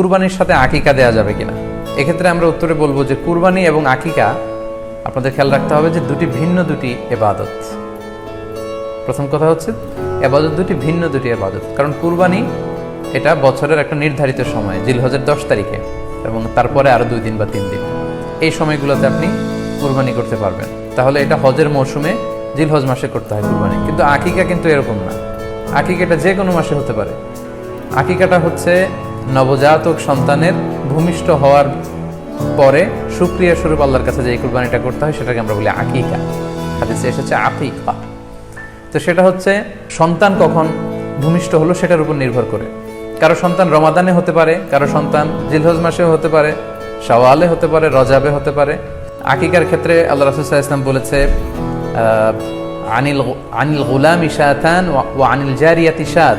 কুরবানির সাথে আকিকা দেয়া যাবে কিনা? এক্ষেত্রে আমরা উত্তরে বলব যে কুরবানি এবং আকিকা আপনাদের খেয়াল রাখতে হবে যে দুটি ভিন্ন দুটি এবাদত। প্রথম কথা হচ্ছে, এবাদত দুটি ভিন্ন দুটি এবাদত। কারণ কুরবানি এটা বছরের একটা নির্ধারিত সময়, জিলহজের দশ তারিখে এবং তারপরে আরও দুই দিন বা তিন দিন। এই সময়গুলোতে আপনি কুরবানি করতে পারবেন। তাহলে এটা হজের মৌসুমে জিলহজ মাসে করতে হয় কুরবানি। কিন্তু আকিকা কিন্তু এরকম না। আকিকাটা যে কোনো মাসে হতে পারে। আকিকাটা হচ্ছে নবজাতক সন্তানের ভূমিষ্ঠ হওয়ার পরে সুক্রিয়া স্বরূপ আল্লাহর কাছে যে কুরবানিটা করতে হয়, সেটাকে আমরা বলি আকিকা। হাদিসে এসেছে আকিকা। তো সেটা হচ্ছে, সন্তান কখন ভূমিষ্ঠ হলো সেটার উপর নির্ভর করে। কারও সন্তান রমাদানে হতে পারে, কারও সন্তান জিলহজ মাসেও হতে পারে, শাওয়ালে হতে পারে, রজাবে হতে পারে। আকিকার ক্ষেত্রে আল্লাহ রাসুল্লাহ ইসলাম বলেছে আনিল আনিল গুলাম ইশাতান ও আনিল জারিয়াতি সাদ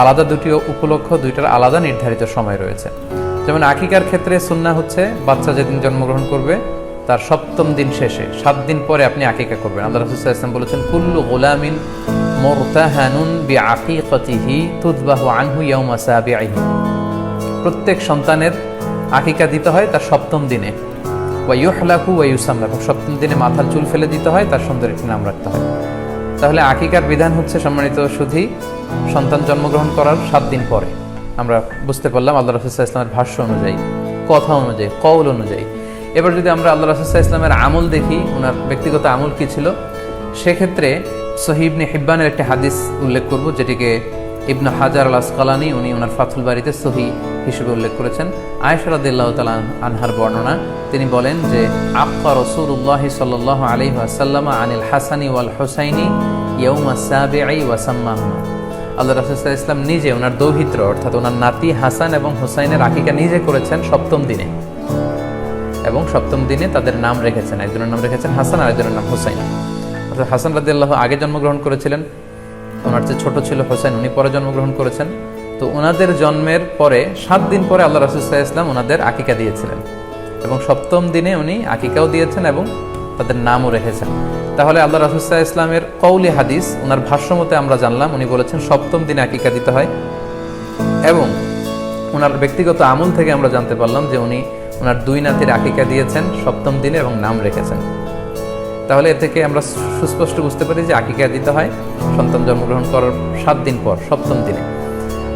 আলাদা দুটি উপলক্ষ, দুইটার আলাদা নির্ধারিত সময় রয়েছে। যেমন আকিকার ক্ষেত্রে সুন্না হচ্ছে, বাচ্চা যেদিন জন্মগ্রহণ করবে, তার সপ্তম দিন শেষে, সাত দিন পরে আপনি আকিকা করবেন। আল্লাহ রসুল্লাহ ইসলাম বলেছেন, কুল্লু গোলামিন মোরতাহানুন বি তুদবাহু আনহু প্রত্যেক সন্তানের আকিকা দিতে হয় তার সপ্তম দিনে। ওয়াইহলাকু ওয়াইউসাম্লা সপ্তম দিনে মাথার চুল ফেলে দিতে হয়, তার সুন্দর একটি নাম রাখতে হয়। তাহলে আকিকার বিধান হচ্ছে সম্মানিত সুধি, সন্তান জন্মগ্রহণ করার সাত দিন পরে। আমরা বুঝতে পারলাম আল্লাহ রসুল্লাহ ইসলামের ভাষ্য অনুযায়ী, কথা অনুযায়ী কৌল অনুযায়ী। এবার যদি আমরা আল্লাহ রসুল্লাহ ইসলামের আমল দেখি ওনার ব্যক্তিগত আমল কী ছিল, সেক্ষেত্রে সহিবনে হিব্বানের একটি হাদিস উল্লেখ করব, যেটিকে ইবনু হাজার আল আসকালানি উনি ওনার ফাথুল বাড়িতে সহি হিসেবে উল্লেখ করেছেন আয়সরাদিল্লাহ তালা আনহার বর্ণনা। তিনি বলেন যে আক্কা রসুল্লাহ সাল আলি আসাল্লাম আনিল হাসানি ওয়াল হোসাইনি ইয়ৌমা সাবে আই ওয়াসাম্মাহমা আল্লাহ রাসুল্লাহ ইসলাম নিজে ওনার দৌহিত্র, অর্থাৎ ওনার নাতি হাসান এবং হোসাইনের আকিকা নিজে করেছেন সপ্তম দিনে। এবং সপ্তম দিনে তাদের নাম রেখেছেন, একজনের নাম রেখেছেন হাসান আর একজনের নাম হোসাইন। অর্থাৎ হাসান রাদিয়াল্লাহ আগে জন্মগ্রহণ করেছিলেন। ওনার যে ছোট ছিল হোসেন উনি পরে জন্মগ্রহণ করেছেন। তো ওনাদের জন্মের পরে, সাত দিন পরে আল্লাহ রাসুল্লাহ ইসলাম ওনাদের আকিকা দিয়েছিলেন। এবং সপ্তম দিনে উনি আকিকাও দিয়েছেন এবং তাদের নামও রেখেছেন। তাহলে আল্লাহ রাসুল্লাহ ইসলামের কৌলি হাদিস, ওনার ভাষ্যমতে আমরা জানলাম, উনি বলেছেন সপ্তম দিনে আকিকা দিতে হয়। এবং ওনার ব্যক্তিগত আমল থেকে আমরা জানতে পারলাম যে উনি ওনার দুই নাতির আকিকা দিয়েছেন, সপ্তম দিনে এবং নাম রেখেছেন। তাহলে এ থেকে আমরা সুস্পষ্ট বুঝতে পারি যে আকিকা দিতে হয়। সন্তান জন্মগ্রহণ করার সাত দিন পর, সপ্তম দিনে।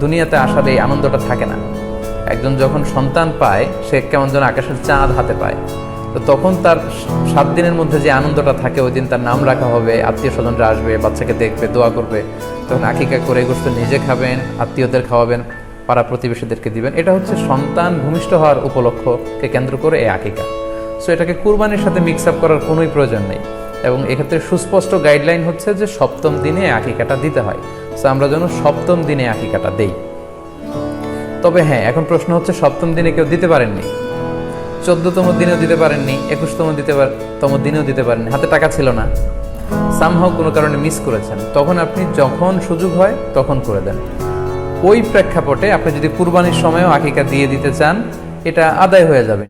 দুনিয়াতে আসার এই আনন্দটা থাকে না। একজন যখন সন্তান পায়, সে কেমন যেন আকাশের চাঁদ হাতে পায়। তো তখন তার সাত দিনের মধ্যে যে আনন্দটা থাকে, ওই দিন তার নাম রাখা হবে, আত্মীয় স্বজনরা আসবে, বাচ্চাকে দেখবে, দোয়া করবে। তখন আকিকা করে গোস্ত নিজে খাবেন, আত্মীয়দের খাওয়াবেন, পাড়া প্রতিবেশীদেরকে দিবেন। এটা হচ্ছে সন্তান ভূমিষ্ঠ হওয়ার উপলক্ষকে কেন্দ্র করে এই আকিকা। সো এটাকে কুরবানির সাথে মিক্স আপ করার কোনোই প্রয়োজন নেই। এবং এক্ষেত্রে সুস্পষ্ট গাইডলাইন হচ্ছে যে সপ্তম দিনে আকিকাটা দিতে হয়। সো আমরা যেন সপ্তম দিনে আকিকাটা দেই। তবে হ্যাঁ এখন প্রশ্ন হচ্ছে, সপ্তম দিনে কেউ দিতে পারেননি? চোদ্দতম দিনেও দিতে পারেননি, একুশতম দিতে তম দিনেও দিতে পারেননি, হাতে টাকা ছিল না। সামহাও কোনো কারণে মিস করেছেন। তখন আপনি যখন সুযোগ হয়, তখন করে দেন। ওই প্রেক্ষাপটে আপনি যদি কুরবানির সময়ও আকিকা দিয়ে দিতে চান, এটা আদায় হয়ে যাবে।